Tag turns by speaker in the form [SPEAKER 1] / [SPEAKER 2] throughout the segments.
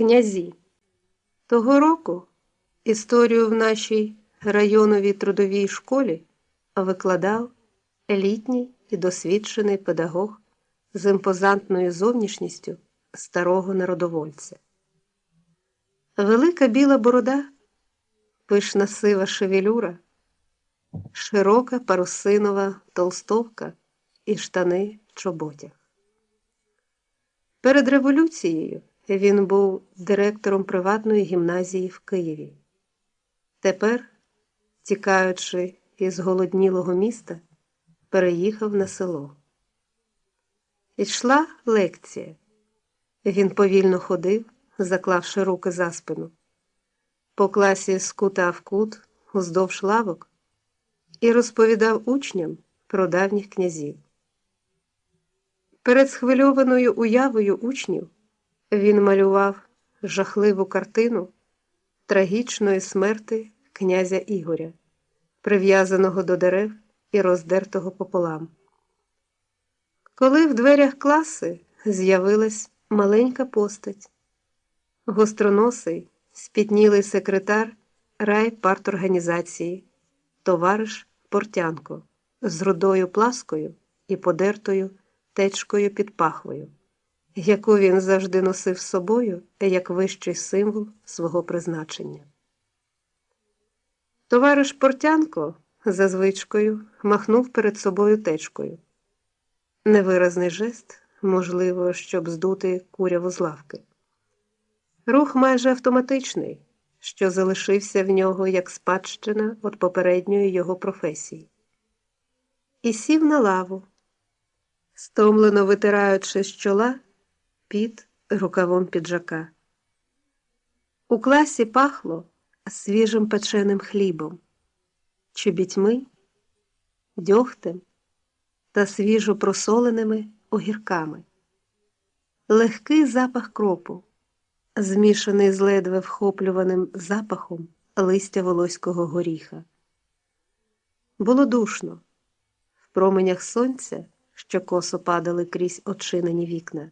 [SPEAKER 1] Князі. Того року історію в нашій районовій трудовій школі викладав елітній і досвідчений педагог з імпозантною зовнішністю старого народовольця. Велика біла борода, пишна сива шевелюра, широка парусинова толстовка і штани в чоботях. Перед революцією він був директором приватної гімназії в Києві. Тепер, тікаючи із голоднілого міста, переїхав на село. Ішла лекція. Він повільно ходив, заклавши руки за спину, по класі з в кут, уздовж лавок, і розповідав учням про давніх князів. Перед схвильованою уявою учнів він малював жахливу картину трагічної смерти князя Ігоря, прив'язаного до дерев і роздертого пополам. Коли в дверях класи з'явилась маленька постать, гостроносий, спітнілий секретар райпарторганізації, товариш Портянко з рудою пласкою і подертою течкою під пахвою, яку він завжди носив з собою як вищий символ свого призначення. Товариш Портянко за звичкою махнув перед собою течкою. Невиразний жест, можливо, щоб здути куряву з лавки. Рух майже автоматичний, що залишився в нього як спадщина від попередньої його професії. І сів на лаву, стомлено витираючи з чола під рукавом піджака. У класі пахло свіжим печеним хлібом, чобітьми, дьогтем та свіжо просоленими огірками. Легкий запах кропу, змішаний з ледве вхоплюваним запахом листя волоського горіха. Було душно в променях сонця, що косо падали крізь очинені вікна.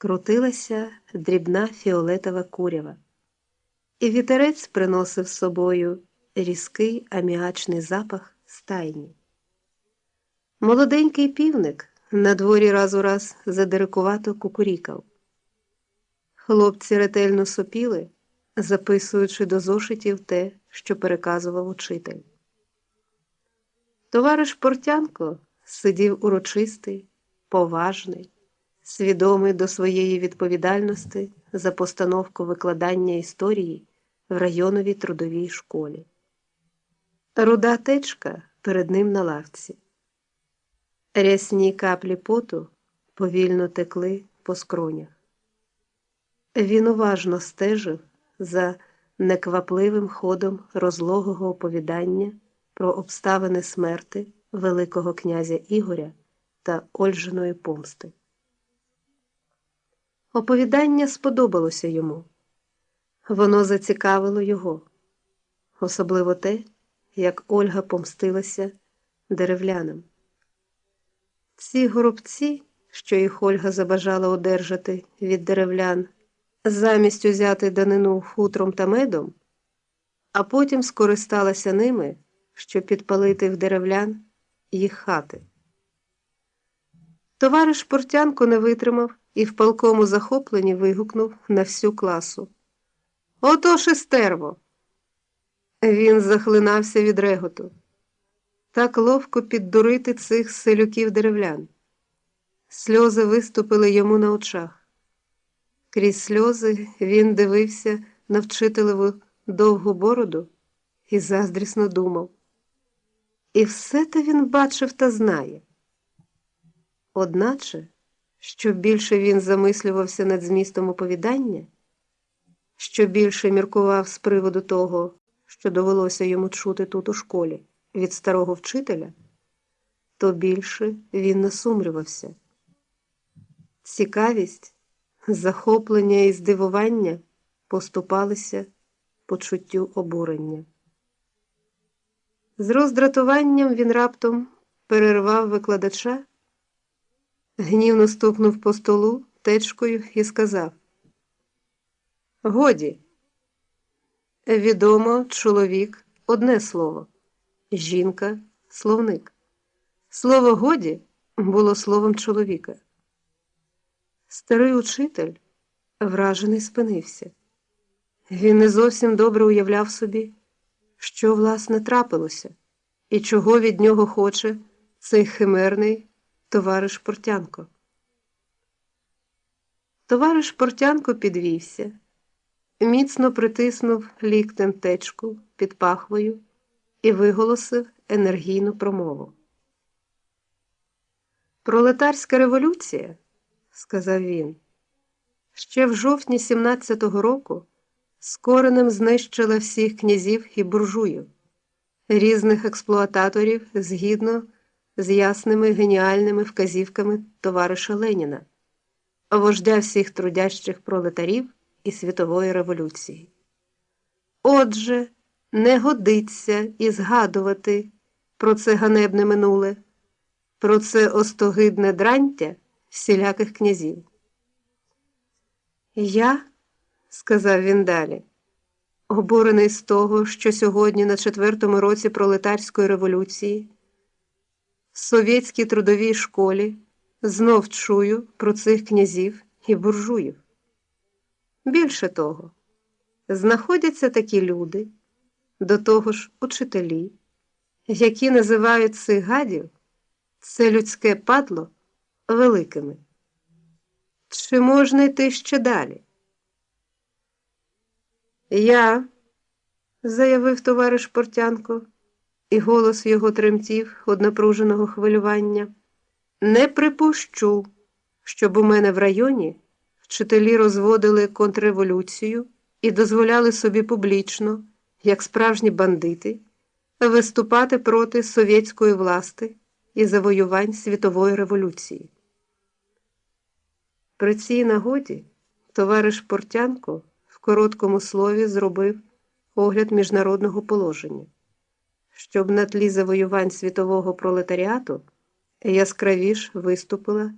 [SPEAKER 1] Крутилася дрібна фіолетова курява, і вітерець приносив з собою різкий аміачний запах стайні. Молоденький півник на дворі раз у раз задирикувато кукурікав. Хлопці ретельно сопіли, записуючи до зошитів те, що переказував учитель. Товариш Портянко сидів урочистий, поважний, свідомий до своєї відповідальності за постановку викладання історії в районовій трудовій школі. Руда течка перед ним на лавці. Рясні каплі поту повільно текли по скронях. Він уважно стежив за неквапливим ходом розлогого оповідання про обставини смерти Великого князя Ігоря та Ольжиної помсти. Оповідання сподобалося йому. Воно зацікавило його, особливо те, як Ольга помстилася деревлянам. Ці горобці, що їх Ольга забажала одержати від деревлян, замість узяти данину хутром та медом, а потім скористалася ними, щоб підпалити в деревлян їх хати. Товариш Портянко не витримав і в палкому захопленні вигукнув на всю класу. Ото шестерво. Він захлинався від реготу. Так ловко піддурити цих селюків деревлян. Сльози виступили йому на очах. Крізь сльози він дивився на вчителеву довгу бороду і заздрісно думав. І все те він бачив та знає. Одначе, що більше він замислювався над змістом оповідання, що більше міркував з приводу того, що довелося йому чути тут у школі від старого вчителя, то більше він насумрювався. Цікавість, захоплення і здивування поступалися почуттю обурення. З роздратуванням він раптом перервав викладача, гнівно стукнув по столу течкою і сказав Годі. Відомо чоловік одне слово, жінка словник. Слово годі було словом чоловіка. Старий учитель вражений спинився. Він не зовсім добре уявляв собі, що, власне, трапилося, і чого від нього хоче цей химерний товариш Портянко. Товариш Портянко підвівся, міцно притиснув ліктем течку під пахвою і виголосив енергійну промову. Пролетарська революція, сказав він, ще в жовтні 17-го року з коренем знищила всіх князів і буржуїв, різних експлуататорів згідно з ясними геніальними вказівками товариша Леніна, вождя всіх трудящих пролетарів і світової революції. Отже, не годиться і згадувати про це ганебне минуле, про це остогидне дрантя всіляких князів. Я, сказав він далі, обурений з того, що сьогодні на четвертому році пролетарської революції совєтській трудовій школі знов чую про цих князів і буржуїв. Більше того, знаходяться такі люди, до того ж учителі, які називають цих гадів це людське падло великими. Чи можна йти ще далі? Я, заявив товариш Портянко, і голос його тремтів від напруженого хвилювання, не припущу, щоб у мене в районі вчителі розводили контрреволюцію і дозволяли собі публічно, як справжні бандити, виступати проти совєтської власти і завоювань світової революції. При цій нагоді товариш Портянко в короткому слові зробив огляд міжнародного положення, щоб на тлі завоювань світового пролетаріату яскравіш виступила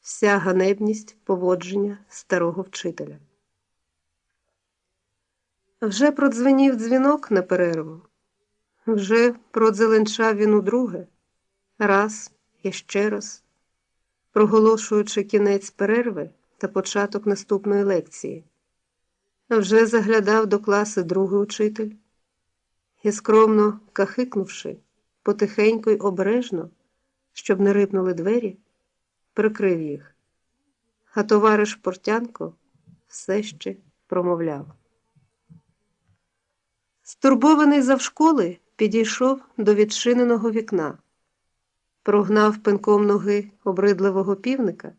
[SPEAKER 1] вся ганебність поводження старого вчителя. Вже продзвенів дзвінок на перерву, вже продзеленчав він удруге, раз і ще раз, проголошуючи кінець перерви та початок наступної лекції. Вже заглядав до класи другий учитель і, скромно кахикнувши, потихеньку й обережно, щоб не рипнули двері, прикрив їх. А товариш Портянко все ще промовляв. Стурбований завшколи підійшов до відчиненого вікна, прогнав пинком ноги обридливого півника,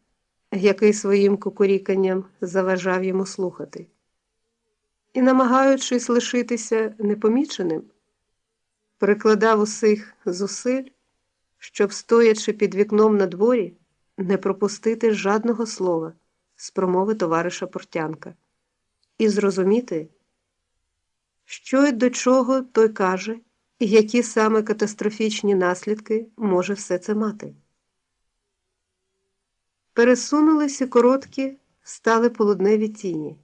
[SPEAKER 1] який своїм кукуріканням заважав йому слухати. І, намагаючись лишитися непоміченим, прикладав усіх зусиль, щоб, стоячи під вікном на дворі, не пропустити жадного слова з промови товариша Портянка і зрозуміти, що й до чого той каже, і які саме катастрофічні наслідки може все це мати. Пересунулися короткі, стали полудневі тіні.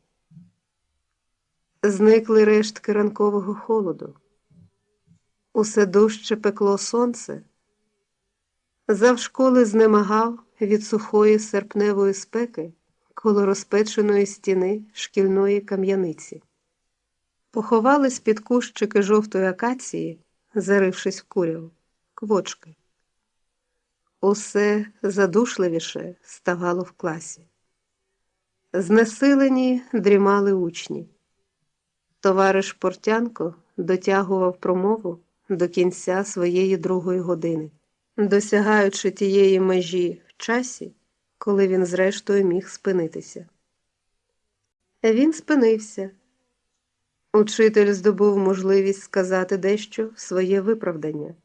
[SPEAKER 1] Зникли рештки ранкового холоду. Усе дужче пекло сонце. Завшколи знемагав від сухої серпневої спеки коло розпеченої стіни шкільної кам'яниці. Поховались під кущики жовтої акації, зарившись в куряв, квочки. Усе задушливіше ставало в класі. Знесилені дрімали учні. Товариш Портянко дотягував промову до кінця своєї другої години, досягаючи тієї межі в часі, коли він зрештою міг спинитися. Він спинився. Учитель здобув можливість сказати дещо в своє виправдання.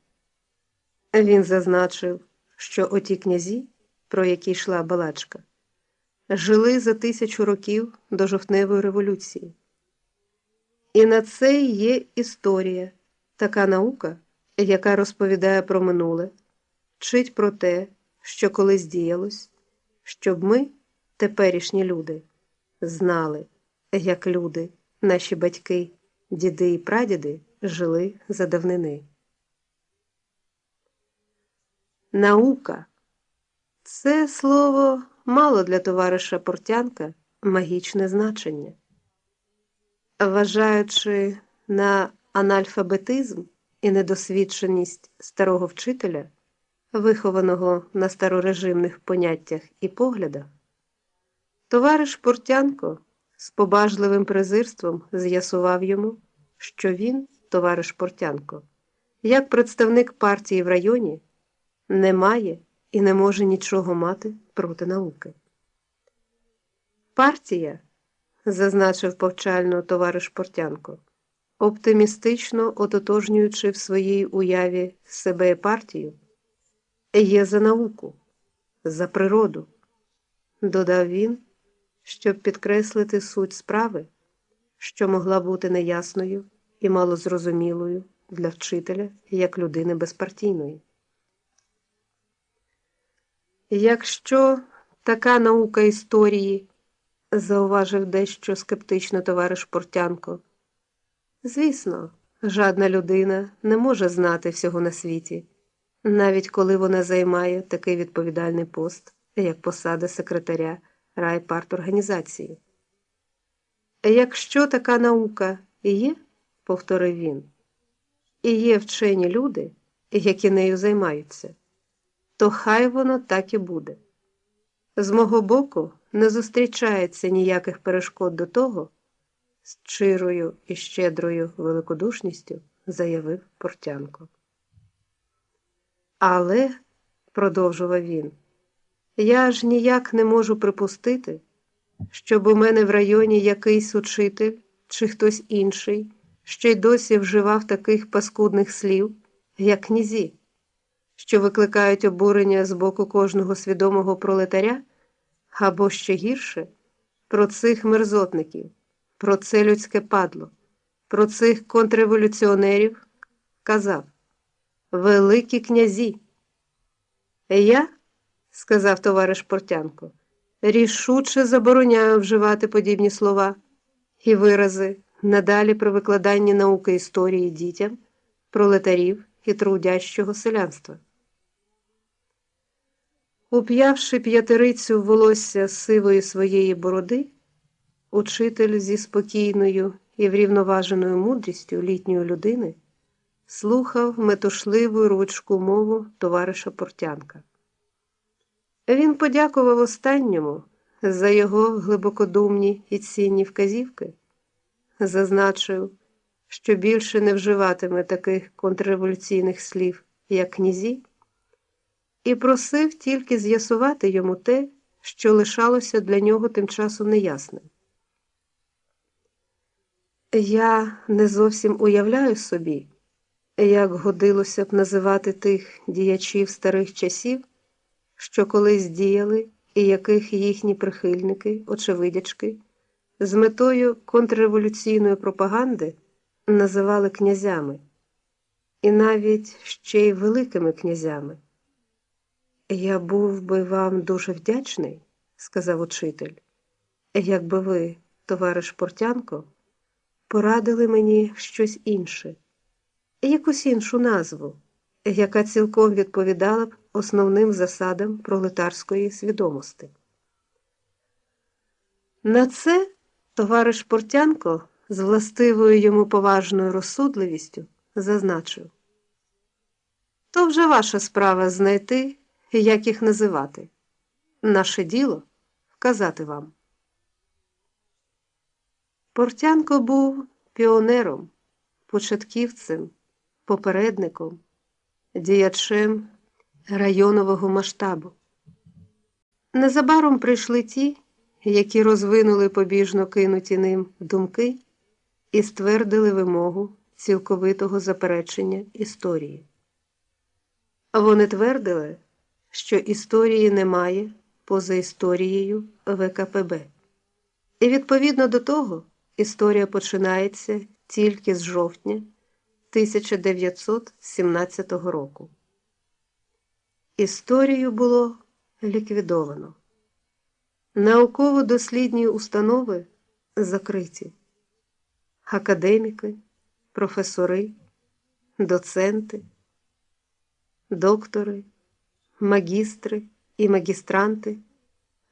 [SPEAKER 1] Він зазначив, що оті князі, про які йшла балачка, жили за тисячу років до жовтневої революції. І на це є історія, така наука, яка розповідає про минуле, вчить про те, що колись діялось, щоб ми, теперішні люди, знали, як люди, наші батьки, діди і прадіди жили за давнини. Наука це слово мало для товариша Портянка магічне значення. Вважаючи на анальфабетизм і недосвідченість старого вчителя, вихованого на старорежимних поняттях і поглядах, товариш Портянко з побажливим презирством з'ясував йому, що він, товариш Портянко, як представник партії в районі, не має і не може нічого мати проти науки. Партія, зазначив повчально товариш Портянко, оптимістично ототожнюючи в своїй уяві себе партію, є за науку, за природу, додав він, щоб підкреслити суть справи, що могла бути неясною і малозрозумілою для вчителя як людини безпартійної. Якщо така наука історії, зауважив дещо скептично товариш Портянко, звісно, жадна людина не може знати всього на світі, навіть коли вона займає такий відповідальний пост, як посада секретаря райпарторганізації. Якщо така наука є, повторив він, і є вчені люди, які нею займаються то хай воно так і буде. З мого боку не зустрічається ніяких перешкод до того, з чирою і щедрою великодушністю заявив Портянко. Але, продовжував він, я ж ніяк не можу припустити, щоб у мене в районі якийсь учитель чи хтось інший ще й досі вживав таких паскудних слів, як князі що викликають обурення з боку кожного свідомого пролетаря, або ще гірше, про цих мерзотників, про це людське падло, про цих контрреволюціонерів казав Великі князі. Я, сказав товариш Портянко, рішуче забороняю вживати подібні слова і вирази надалі при викладанні науки історії дітям, пролетарів і трудящого селянства. Уп'явши п'ятерицю волосся сивої своєї бороди, учитель зі спокійною і врівноваженою мудрістю літньої людини слухав метушливу ручку мову товариша Портянка. Він подякував останньому за його глибокодумні і цінні вказівки, зазначив, що більше не вживатиме таких контрреволюційних слів, як князі і просив тільки з'ясувати йому те, що лишалося для нього тим часом неясним. Я не зовсім уявляю собі, як годилося б називати тих діячів старих часів, що колись діяли і яких їхні прихильники, очевидячки, з метою контрреволюційної пропаганди називали князями, і навіть ще й великими князями. Я був би вам дуже вдячний, сказав учитель, якби ви, товариш Портянко, порадили мені щось інше, якусь іншу назву, яка цілком відповідала б основним засадам пролетарської свідомості. На це товариш Портянко з властивою йому поважною розсудливістю зазначив то вже ваша справа знайти як їх називати. Наше діло вказати вам. Портянко був піонером, початківцем, попередником, діячем районового масштабу. Незабаром прийшли ті, які розвинули побіжно кинуті ним думки і ствердили вимогу цілковитого заперечення історії. Вони твердили, що історії немає поза історією ВКПБ. І відповідно до того історія починається тільки з жовтня 1917 року. Історію було ліквідовано. Науково-дослідні установи закриті. Академіки, професори, доценти, доктори, магістри і магістранти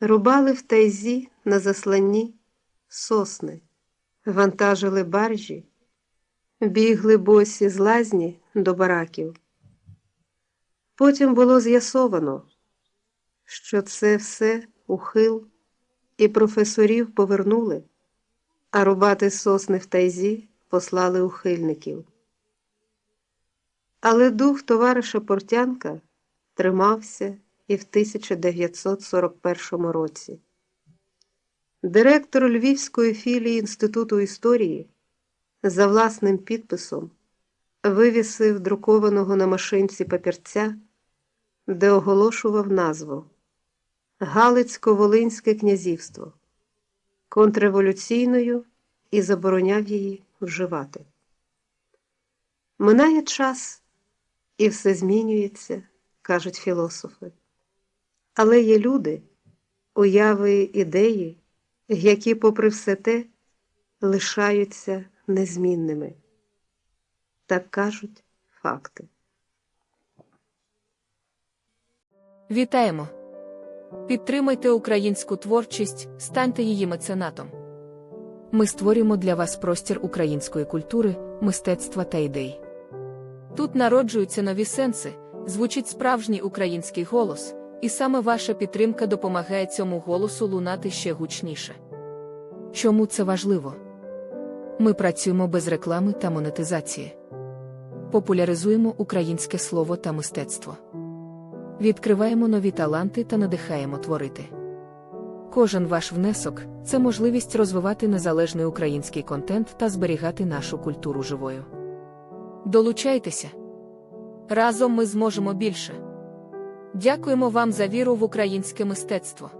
[SPEAKER 1] рубали в тайзі на засланні сосни, вантажили баржі, бігли босі з лазні до бараків. Потім було з'ясовано, що це все ухил, і професорів повернули, а рубати сосни в тайзі послали ухильників. Але дух товариша Портянка тримався і в 1941 році. Директор Львівської філії Інституту історії за власним підписом вивісив друкованого на машинці папірця, де оголошував назву Галицько-Волинське князівство контрреволюційною і забороняв її вживати. Минає час, і все змінюється, кажуть філософи. Але є люди, уяви ідеї, які, попри все те, лишаються незмінними. Так кажуть факти.
[SPEAKER 2] Вітаємо! Підтримайте українську творчість, станьте її меценатом. Ми створюємо для вас простір української культури, мистецтва та ідей. Тут народжуються нові сенси, звучить справжній український голос, і саме ваша підтримка допомагає цьому голосу лунати ще гучніше. Чому це важливо? Ми працюємо без реклами та монетизації. Популяризуємо українське слово та мистецтво. Відкриваємо нові таланти та надихаємо творити. Кожен ваш внесок це можливість розвивати незалежний український контент та зберігати нашу культуру живою. Долучайтеся! Разом ми зможемо більше. Дякуємо вам за віру в українське мистецтво.